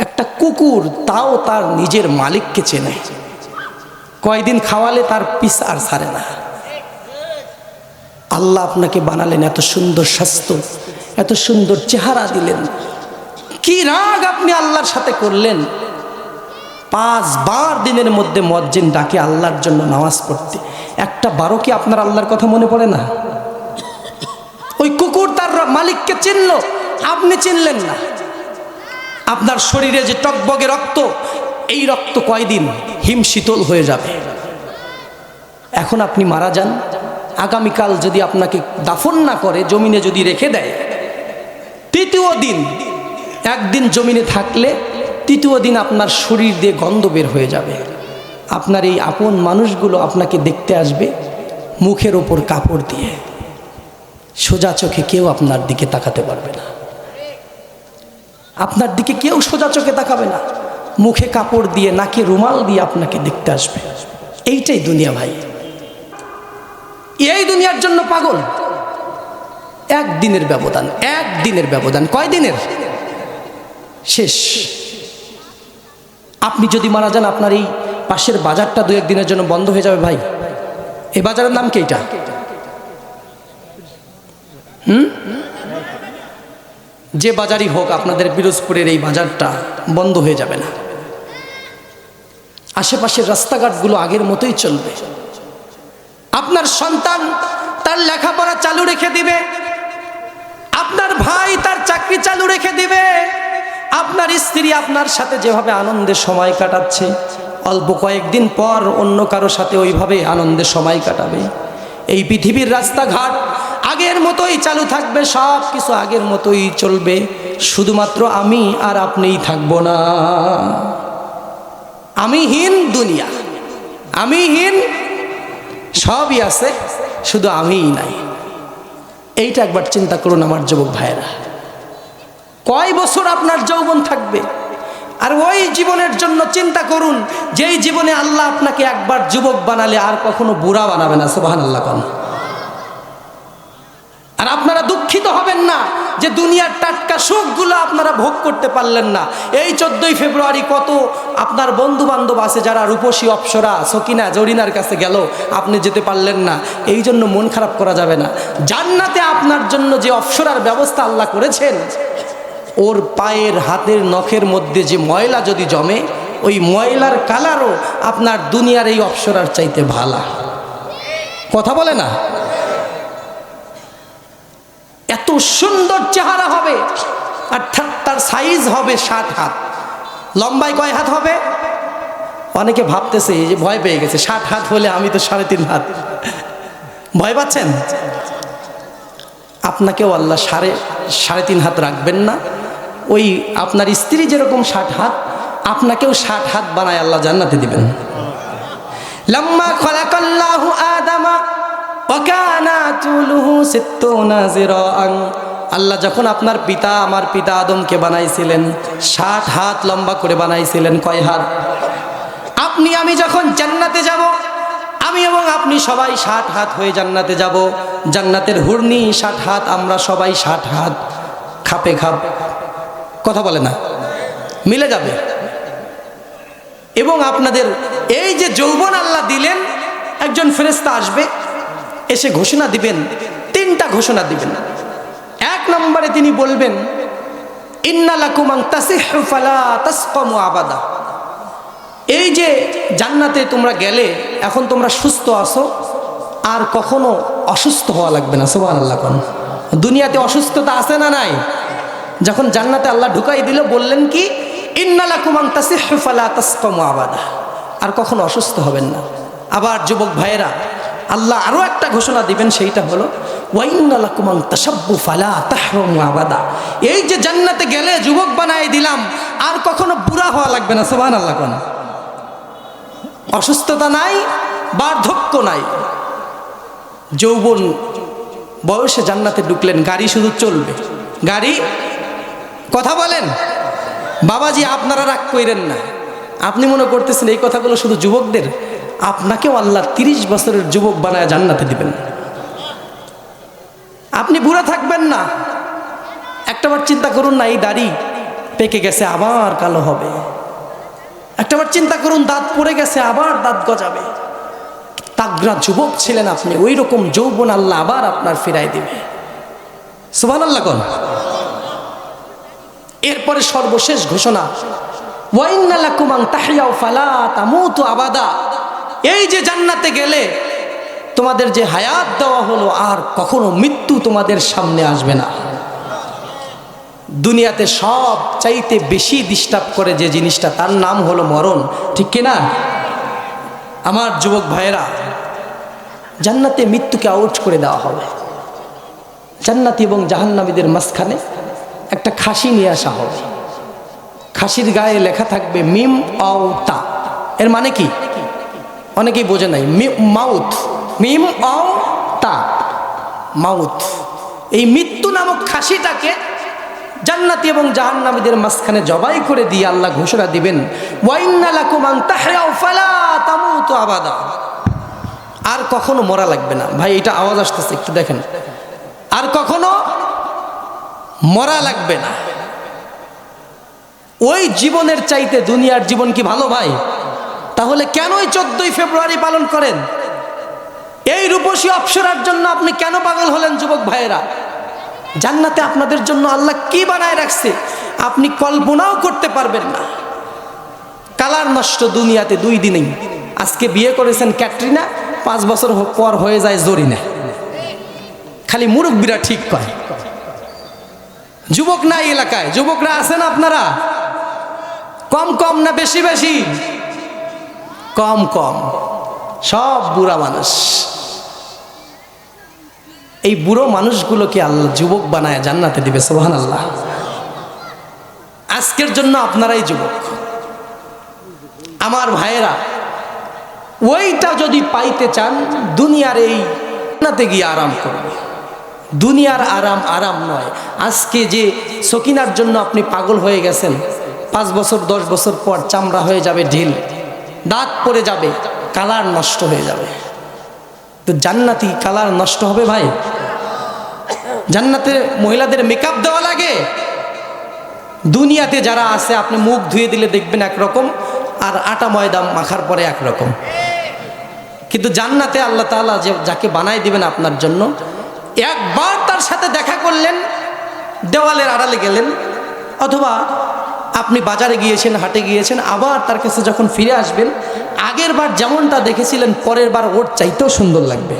একটা কুকুর, তাও তার নিজের মালিককে চেনে। কয়দিন খাওয়ালে তার পিস আর ছাড়ে না। আল্লাহ আপনাকে বানালেন, এত সুন্দর স্বাস্থ্য, এত সুন্দর চেহারা দিলেন। কি রাগ আপনি আল্লাহর সাথে করলেন। পাঁচবার দিনের মধ্যে মজ্জিন ডাকে আল্লাহর জন্য নামাজ পড়তে। একটা বারো কি আপনার আল্লাহর কথা মনে পড়ে না? ওই কুকুর তার মালিককে চিনল, আপনি চিনলেন না। আপনার শরীরে যে টকবগে রক্ত, এই রক্ত কয়দিন হিম শীতল হয়ে যাবে? এখন আপনি মারা যান। আগামীকাল যদি আপনাকে দাফন না করে, জমিনে যদি রেখে দেয়, তৃতীয় দিন, একদিন জমিনে থাকলে তৃতীয় দিন আপনার শরীর দিয়ে গন্ধ বের হয়ে যাবে। আপনার এই আপন মানুষগুলো আপনাকে দেখতে আসবে মুখের ওপর কাপড় দিয়ে। সোজা চোখে কেউ আপনার দিকে তাকাতে পারবে না। আপনার দিকে কেউ সোজা চোখে তাকাবে না। মুখে কাপড় দিয়ে, নাকে রুমাল দিয়ে আপনাকে দেখতে আসবে। এইটাই দুনিয়া ভাই। এই দুনিয়ার জন্য পাগল। একদিনের ব্যবধান একদিনের ব্যবধান। কয় দিনের শেষ। আপনি যদি মারা যান, আপনার এই পাশের বাজারটা দু একদিনের জন্য বন্ধ হয়ে যাবে ভাই। এই বাজারের নাম কি এটা হুম? যে বাজারই হোক, আপনাদের পিরোজপুরের এই বাজারটা বন্ধ হয়ে যাবে না। আশেপাশের রাস্তাঘাটগুলো আগের মতোই চলবে। আপনার সন্তান তার লেখাপড়া চালু রেখে দিবে। আপনার ভাই তার চাকরি চালু রেখে দিবে। আপনার স্ত্রী আপনার সাথে যেভাবে আনন্দের সময় কাটাচ্ছে, অল্প কয়েকদিন পর অন্য কারও সাথে ওইভাবে আনন্দের সময় কাটাবে। এই পৃথিবীর রাস্তাঘাট আগের মতোই চালু থাকবে, সব কিছু আগের মতোই চলবে। শুধুমাত্র আমি আর আপনিই থাকব না। আমিহীন দুনিয়া আমিহীন সবই আছে, শুধু আমিই নাই। এইটা একবার চিন্তা করুন আমার যুবক ভাইয়েরা। কয় বছর আপনার যৌবন থাকবে? আর ওই জীবনের জন্য চিন্তা করুন, যেই জীবনে আল্লাহ আপনাকে একবার যুবক বানালে আর কখনো বুড়া বানাবে না সুবাহান আল্লাহ কন। আর আপনারা দুঃখিত হবেন না যে দুনিয়ার টাটকা সুখগুলো আপনারা ভোগ করতে পারলেন না। এই চোদ্দই ফেব্রুয়ারি কত আপনার বন্ধু বান্ধব আছে যারা রূপসী অপ্সরা, সকিনা, জরিনার কাছে গেল, আপনি যেতে পারলেন না। এই জন্য মন খারাপ করা যাবে না। জান্নাতে আপনার জন্য যে অপ্সরার ব্যবস্থা আল্লাহ করেছেন ওর পায়ের হাতের নখের মধ্যে যে ময়লা যদি জমে, ওই ময়লার কালারও আপনার দুনিয়ার এই অপ্সরার চাইতে ভালা। কথা বলে না? এত সুন্দর চেহারা হবে, আর তার সাইজ হবে ষাট হাত। লম্বায় কয় হাত হবে? অনেকে ভাবতেছে, এই যে ভয় পেয়ে গেছে ষাট হাত হলে আমি তো সাড়ে তিন হাত। ভয় পাচ্ছেন? আপনাকেও আল্লাহ সাড়ে সাড়ে তিন হাত রাখবেন না। ওই আপনার স্ত্রী যেরকম ষাট হাত, আপনাকেও ষাট হাত বানায় আল্লাহ জান্নাতে দিবেন। আল্লাহ যখন আপনার পিতা, আমার পিতা আদমকে বানাইছিলেন, ষাট হাত লম্বা করে বানাইছিলেন, কয় হাত? আপনি, আমি যখন জান্নাতে যাব আমি এবং আপনি সবাই ষাট হাত হয়ে জান্নাতে যাব। জান্নাতের হুর্নি ষাট হাত, আমরা সবাই ষাট হাত খাপে খাপ। কথা বলে না? মিলে যাবে। এবং আপনাদের এই যে যৌবন আল্লাহ দিলেন, একজন ফেরেস্তা আসবে, এসে ঘোষণা দিবেন, তিনটা ঘোষণা দিবেন। এক নম্বরে তিনি বলবেন, ইন্নালাকুমাং তাসিহফালা তাসকমু আবাদা। এই যে জান্নাতে তোমরা গেলে, এখন তোমরা সুস্থ আছো, আর কখনো অসুস্থ হওয়া লাগবে না সোবান আল্লাহ কোন। দুনিয়াতে অসুস্থতা আছে না নাই? যখন জান্নাতে আল্লাহ ঢুকাই দিল, বললেন কি, ইন্নালাকুমাং তাসিহফালা তাসকমু আবাদা। আর কখনো অসুস্থ হবেন না। আবার যুবক ভাইয়েরা, আল্লাহ আরও একটা ঘোষণা দিবেন, সেইটা হলো আবাদা। এই যে জান্নাতে গেলে যুবক বানাই দিলাম, আর কখনো বুড়া হওয়া লাগবে না সোবান আল্লাহ কোন। অসুস্থতা নাই, বার্ধক্য নাই। যৌবন বয়সে জান্নাতে ঢুকলেন, গাড়ি শুধু চলবে। গাড়ি? কথা বলেন। বাবাজি, আপনারা রাগ কইরেন না। আপনি মনে করতেছেন এই কথাগুলো শুধু যুবকদের? আপনাকেও আল্লাহ তিরিশ বছরের যুবক বানায় জান্নাতে দিবেন। আপনি বুড়া থাকবেন না। একটাবার চিন্তা করুন না, এই দাড়ি পেকে গেছে, আবার কালো হবে। একটাবার চিন্তা করুন, দাঁত পড়ে গেছে, আবার দাঁত গজাবে। তাগরা যুবক ছিলেন আপনি ওই রকম যৌবন আল্লাহ আবার আপনার ফিরাই দিবে। সুবান আল্লাহ কন। এরপরে সর্বশেষ ঘোষণা ওয়াইন্নালাকুমাং তাহিয়াও ফালা তামুতু আবাদা। এই যে জান্নাতে গেলে তোমাদের যে হায়াত দেওয়া হলো, আর কখনো মৃত্যু তোমাদের সামনে আসবে না। দুনিয়াতে সব চাইতে বেশি ডিস্টার্ব করে যে জিনিসটা, তার নাম হলো মরণ। ঠিক কিনা আমার যুবক ভাইয়েরা, জান্নাতে মৃত্যুকে আউট করে দেওয়া হবে। জান্নাতি এবং জাহান্নামীদের মাঝখানে একটা খাসি নিয়ে আসা হবে। খাসির গায়ে লেখা থাকবে, মিম অও তা এর মানে কি? অনেকেই বোঝে নাই। মাউথ। মিম অও তা মাউথ। এই মৃত্যু নামক খাসিটাকে জান্নাতি এবং জাহান্নামীদের মাঝখানে জবাই করে দিয়ে আল্লাহ ঘোষণা দিবেন আর কখনো মরা লাগবে না। ভাই, এটা আওয়াজ আসতেছে, একটু দেখেন। আর কখনো মরা লাগবে না। ওই জীবনের চাইতে দুনিয়ার জীবন কি ভালো, ভাই? তাহলে কেনই চোদ্দই ফেব্রুয়ারি পালন করেন? এই রূপসী অপসরার জন্য আপনি কেন পাগল হলেন, যুবক ভাইয়েরা? জান্নাতে আপনাদের জন্য আল্লাহ কি বানায় রাখছে আপনি কল্পনাও করতে পারবেন না। কালার নষ্ট দুনিয়াতে দুই দিনেই। আজকে বিয়ে করেছেন ক্যাটরিনা, পাঁচ বছর পর হয়ে যায় জরিনা। খালি মুরব্বীরা ঠিক কয় যুবক নাই এলাকায়? যুবকরা আছেন আপনারা? কম কম না বেশি বেশি? কম কম। সব বুড়া মানুষ। এই বুড়ো মানুষগুলোকে আল্লাহ যুবক বানায় জান্নাতে দিবে সোহান আল্লাহ আজকের জন্য আপনারাই যুবক। আমার ভাইয়েরা, ওইটা যদি পাইতে চান, দুনিয়ার এই জান্নাতে গিয়ে আরাম করবে দুনিয়ার আরাম আরাম নয়। আজকে যে সকিনার জন্য আপনি পাগল হয়ে গেছেন, পাঁচ বছর, দশ বছর পর চামড়া হয়ে যাবে ঢিল দাঁত পড়ে যাবে, কালার নষ্ট হয়ে যাবে। তো জান্নাতি কালার নষ্ট হবে ভাই। জান্নাতে মহিলাদের মেকআপ দেওয়া লাগে। দুনিয়াতে যারা আছে, আপনি মুখ ধুয়ে দিলে দেখবেন একরকম, আর আটা ময়দা মাখার পরে একরকম। কিন্তু জান্নাতে আল্লাহ তাআলা যে, যাকে বানাই দিবেন আপনার জন্য, একবার তার সাথে দেখা করলেন, দেওয়ালের আড়ালে গেলেন, অথবা আপনি বাজারে গিয়েছেন, হাটে গিয়েছেন, আবার তার কাছে যখন ফিরে আসবেন, আগের বার যেমনটা দেখেছিলেন, পরের বার ওর চাইতেও সুন্দর লাগবে।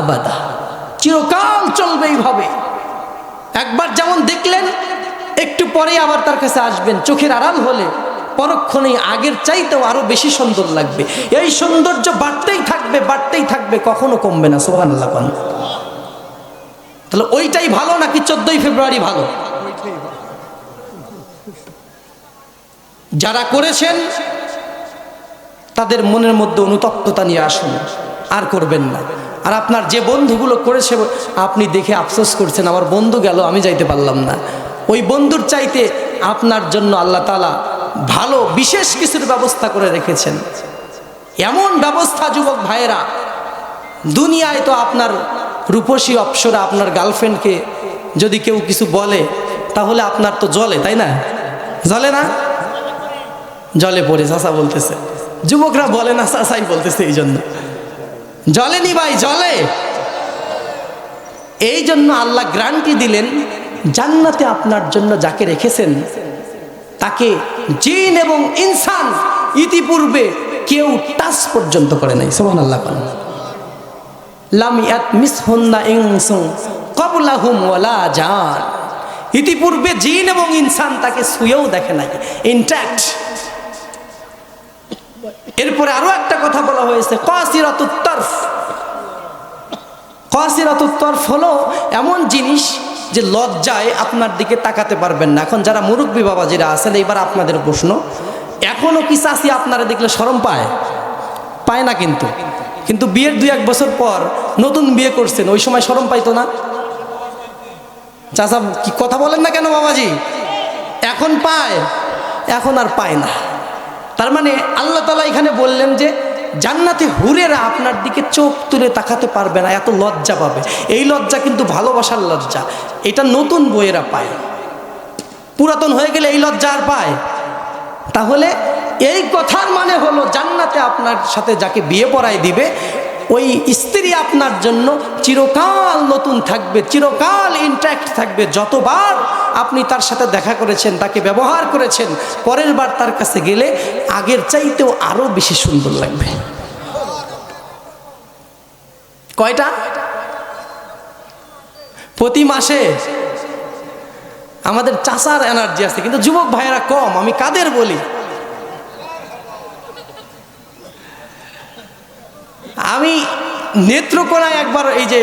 আবাদা। চিরকাল চলবে এইভাবে। একবার যেমন দেখলেন, একটু পরে আবার তার কাছে আসবেন, চোখের আড়াল হলে পরক্ষণেই আগের চাইতেও আরও বেশি সুন্দর লাগবে। এই সৌন্দর্য বাড়তেই থাকবে বাড়তেই থাকবে, কখনো কমবে না সোহান আল্লাহ তাহলে ওইটাই ভালো নাকি চোদ্দই ফেব্রুয়ারি ভালো? যারা করেছেন, তাদের মনের মধ্যে অনুতপ্ততা নিয়ে আসুন, আর করবেন না। আর আপনার যে বন্ধুগুলো করেছে, আপনি দেখে আফসোস করছেন, আমার বন্ধু গেল, আমি যাইতে পারলাম না। ওই বন্ধুর চাইতে আপনার জন্য আল্লাহ তালা ভালো, বিশেষ কিছুর ব্যবস্থা করে রেখেছেন। এমন ব্যবস্থা, যুবক ভাইয়েরা, দুনিয়ায় তো আপনার রূপসী অপসরা আপনার গার্লফ্রেন্ডকে যদি কেউ কিছু বলে, তাহলে আপনার তো জলে, তাই না? জলে না? জলে পড়ে চাষা বলতেছে। যুবকরা বলে না চাষাই বলতেছে এই জন্য জলেনি ভাই, জলে। এই জন্য আল্লাহ গ্রান্টি দিলেন, জান্নাতে আপনার জন্য যাকে রেখেছেন, তাকে জিন এবং ইনসান ইতিপূর্বে কেউ টাচ পর্যন্ত করে নাই। সোহান আল্লাহ জান। ইতিপূর্বে জিন এবং ইনসান তাকে শুয়েও দেখে নাই। ইনট্যাক্ট এরপরে আরও একটা কথা বলা হয়েছে কাসিরাতুত্তরফ কাসিরাতুত্তরফ হলো এমন জিনিস যে লজ্জায় আপনার দিকে তাকাতে পারবেন না। এখন যারা মুরব্বী বাবাজিরা আছেন, এইবার আপনাদের প্রশ্ন এখনও কি চাষি আপনারা দেখলে সরম পায়? পায় না কিন্তু। কিন্তু বিয়ের দুই এক বছর পর নতুন বিয়ে করছেন, ওই সময় সরম পাইতো না? চাষা কি কথা বলেন না কেন বাবাজি? এখন পায়, এখন আর পায় না। তার মানে আল্লাহ তালা এখানে বললেন যে, জান্নাতে হুরেরা আপনার দিকে চোখ তুলে তাকাতে পারবে না, এত লজ্জা পাবে। এই লজ্জা কিন্তু ভালোবাসার লজ্জা, এটা নতুন বইয়েরা পায়। পুরাতন হয়ে গেলে এই লজ্জা আর পায়। তাহলে এই কথার মানে হলো জান্নাতে আপনার সাথে যাকে বিয়ে পড়ায় দিবে, ওই স্ত্রী আপনার জন্য চিরকাল নতুন থাকবে, চিরকাল ইন্ট্যাক্ট থাকবে। যতবার আপনি তার সাথে দেখা করেছেন, তাকে ব্যবহার করেছেন, পরের বার তার কাছে গেলে আগের চাইতেও আরও বেশি সুন্দর লাগবে। কয়টা? প্রতি মাসে আমাদের চাষার এনার্জি আছে, কিন্তু যুবক ভাইয়েরা কম, আমি কাদের বলি? আমি নেত্রকোনায় একবার এই যে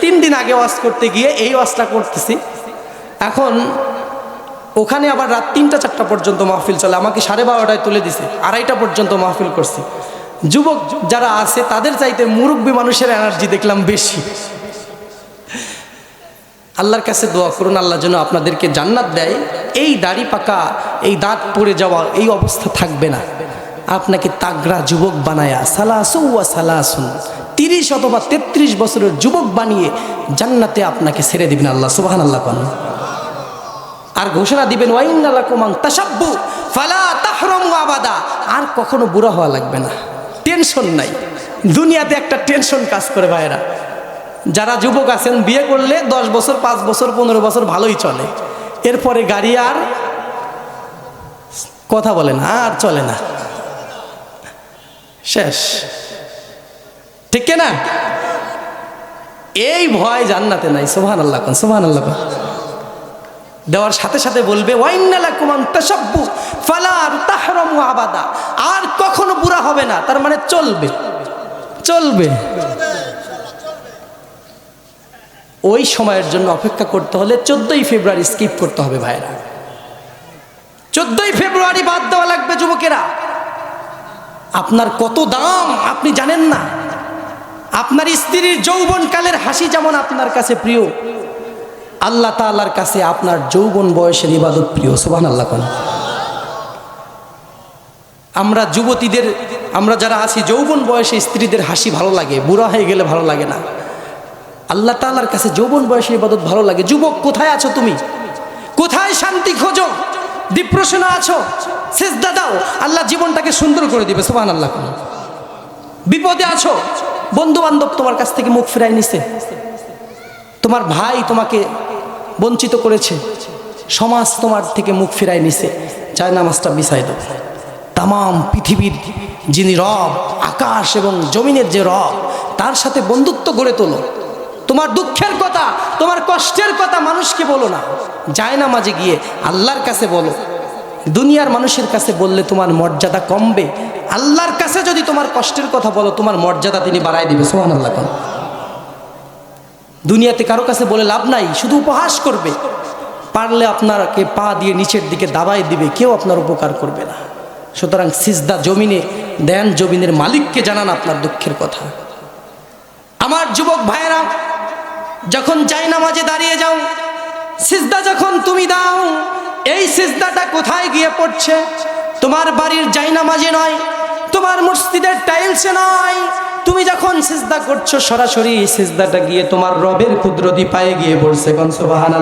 তিন দিন আগে ওয়াজ করতে গিয়ে এই ওয়াজটা করতেছি। এখন ওখানে আবার রাত তিনটা চারটা পর্যন্ত মাহফিল চলে। আমাকে সাড়ে বারোটায় তুলে দিছে। আড়াইটা পর্যন্ত মাহফিল করছি। যুবক যারা আছে, তাদের চাইতে মুরব্বী মানুষের এনার্জি দেখলাম বেশি। আল্লাহর কাছে দোয়া করুন, আল্লাহ যেন আপনাদেরকে জান্নাত দেয়। এই দাড়ি পাকা, এই দাঁত পড়ে যাওয়া, এই অবস্থা থাকবে না। আপনাকে তাগড়া যুবক বানায়া সালাসুয়া সালাসুন। তিরিশ অথবা তেত্রিশ বছরের যুবক বানিয়ে জান্নাতে আপনাকে ছেড়ে দিবেন আল্লাহ সুবাহান আল্লাহ পান আর ঘোষণা দিবেন ওয়াইনাল্লাহ কুমাং তাসাব্বু ফালা তাহরম আবাদা। আর কখনো বুড়া হওয়া লাগবে না। টেনশন নাই। দুনিয়াতে একটা টেনশন কাজ করে ভাইরা যারা যুবক আছেন, বিয়ে করলে দশ বছর, পাঁচ বছর, পনেরো বছর ভালোই চলে। এরপরে গাড়ি আর কথা বলে না, আর চলে না। শেষ। ঠিক না? এই ভয় জান্নাতে নাই সোহান আল্লাহ কন সোহান আল্লাহ দেওয়ার সাথে সাথে বলবে আবাদা। আর কখনো বুড়া হবে না, তার মানে চলবে। চলবে। ওই সময়ের জন্য অপেক্ষা করতে হলে চোদ্দই ফেব্রুয়ারি স্কিপ করতে হবে ভাইরা চোদ্দই ফেব্রুয়ারি বাদ দেওয়া লাগবে যুবকেরা। আপনার কত দাম আপনি জানেন না। আপনার স্ত্রীর যৌবনকালের হাসি যেমন আপনার কাছে প্রিয়, আল্লাহ তাল্লার কাছে আপনার যৌবন বয়সের ইবাদত প্রিয় সোবান আল্লাহ কোন আমরা যুবতীদের, আমরা যারা আছি, যৌবন বয়সে স্ত্রীদের হাসি ভালো লাগে, বুড়া হয়ে গেলে ভালো লাগে না। আল্লাহ তাল্লার কাছে যৌবন বয়সের ইবাদত ভালো লাগে। যুবক, কোথায় আছো তুমি? কোথায় শান্তি খোঁজো? ডিপ্রেশনে আছো শেষ দাদাও আল্লাহ জীবনটাকে সুন্দর করে দিবে সোহান আল্লাহ বিপদে আছো বন্ধু বান্ধব তোমার কাছ থেকে মুখ ফেরাই নিছে। তোমার ভাই তোমাকে বঞ্চিত করেছে, সমাজ তোমার থেকে মুখ ফিরাই নিছে, চায় নামাজটা বিছাই দাও। তাম পৃথিবীর যিনি রব, আকাশ এবং জমিনের যে রব, তার সাথে বন্ধুত্ব গড়ে তোলো। তোমার দুঃখের কথা, তোমার কষ্টের কথা মানুষকে বলো না। যায় না মাঝে গিয়ে আল্লাহর কাছে বলো। দুনিয়ার মানুষের কাছে বললে তোমার মর্যাদা কমবে। আল্লাহর কাছে যদি তোমার কষ্টের কথা বলো, তোমার মর্যাদা তিনি বাড়াই দিবে। সোহান আল্লাহ দুনিয়াতে কারও কাছে বলে লাভ নাই, শুধু উপহাস করবে। পারলে আপনাকে পা দিয়ে নিচের দিকে দাবাই দিবে, কেউ আপনার উপকার করবে না। সুতরাং সিজদা জমিনে, দেন জমিনের মালিককে জানান আপনার দুঃখের কথা। আমার যুবক ভাইয়েরা যখন যাই নামাজে দাঁড়িয়ে যাও, সিজদা যখন তুমি দাও, এই সিজদাটা কোথায় গিয়ে পড়ছে? তোমার বাড়ির যাই নামাজে নয়, তোমার মসজিদের টাইলসে নয়। তুমি যখন সিজদা করছ, সরাসরি সিজদাটা গিয়ে তোমার রবের কুদরতি পায়ে গিয়ে পড়ছে। কনসবাহান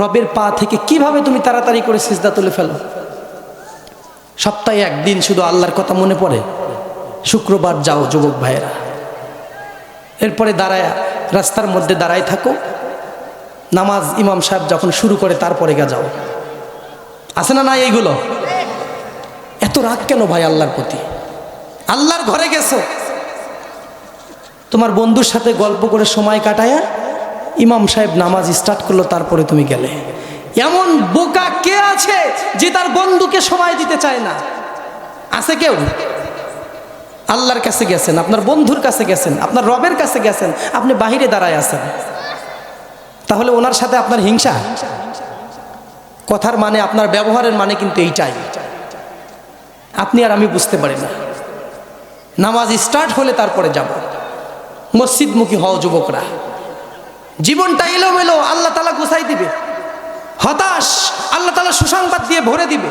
রবের পা থেকে কীভাবে তুমি তাড়াতাড়ি করে সিজদা তুলে ফেলো? সপ্তাহে একদিন শুধু আল্লাহর কথা মনে পড়ে? শুক্রবার যাও, যুবক ভাইয়েরা। এরপরে দাঁড়ায় রাস্তার মধ্যে দাঁড়ায় থাকো। নামাজ ইমাম সাহেব যখন শুরু করে তারপরে গা যাও। আছে না না এইগুলো? এত রাগ কেন ভাই আল্লাহর প্রতি? আল্লাহর ঘরে গেছো। তোমার বন্ধুর সাথে গল্প করে সময় কাটায়া ইমাম সাহেব নামাজ স্টার্ট করল, তারপরে তুমি গেলে। এমন বোকা কে আছে যে তার বন্ধুকে সময় দিতে চায় না? আছে কেউ? আল্লাহর কাছে গেছেন, আপনার বন্ধুর কাছে গেছেন, আপনার রবের কাছে গেছেন, আপনি বাহিরে দাঁড়ায় আছেন। তাহলে ওনার সাথে আপনার হিংসা। কথার মানে আপনার ব্যবহারের মানে কিন্তু এইটাই। আপনি আর আমি বুঝতে পারি না। নামাজ স্টার্ট হলে তারপরে যাব। মসজিদমুখী হও যুবকরা। জীবনটা এলোমেলো, আল্লাহ তালা গুছাই দিবে। হতাশ, আল্লাহ তালা সুসংবাদ দিয়ে ভরে দিবে।